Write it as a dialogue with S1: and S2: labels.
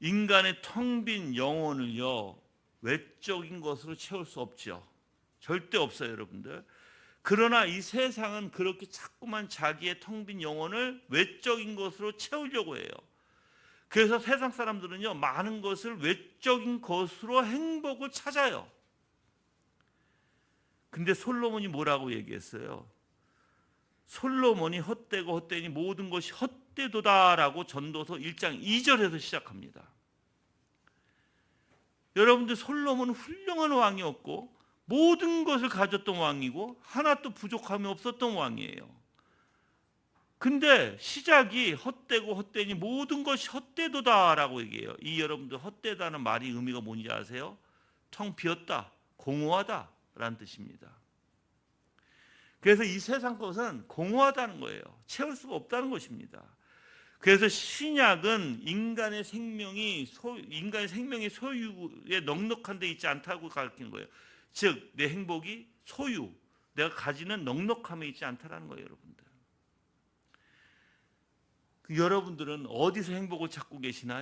S1: 인간의 텅 빈 영혼을요 외적인 것으로 채울 수 없죠. 절대 없어요, 여러분들. 그러나 이 세상은 그렇게 자꾸만 자기의 텅 빈 영혼을 외적인 것으로 채우려고 해요. 그래서 세상 사람들은요 많은 것을 외적인 것으로 행복을 찾아요. 근데 솔로몬이 뭐라고 얘기했어요? 솔로몬이 헛되고 헛되니 모든 것이 헛되도다라고 전도서 1장 2절에서 시작합니다. 여러분들 솔로몬은 훌륭한 왕이었고 모든 것을 가졌던 왕이고 하나도 부족함이 없었던 왕이에요. 근데 시작이 헛되고 헛되니 모든 것이 헛되도다라고 얘기해요. 이 여러분들 헛되다는 말이 의미가 뭔지 아세요? 텅 비었다, 공허하다라는 뜻입니다. 그래서 이 세상 것은 공허하다는 거예요. 채울 수가 없다는 것입니다. 그래서 신약은 인간의 생명이 소, 인간의 생명의 소유에 넉넉한 데 있지 않다고 가르친 거예요. 즉 내 행복이 소유, 내가 가지는 넉넉함에 있지 않다라는 거예요, 여러분들. 그 여러분들은 어디서 행복을 찾고 계시나요?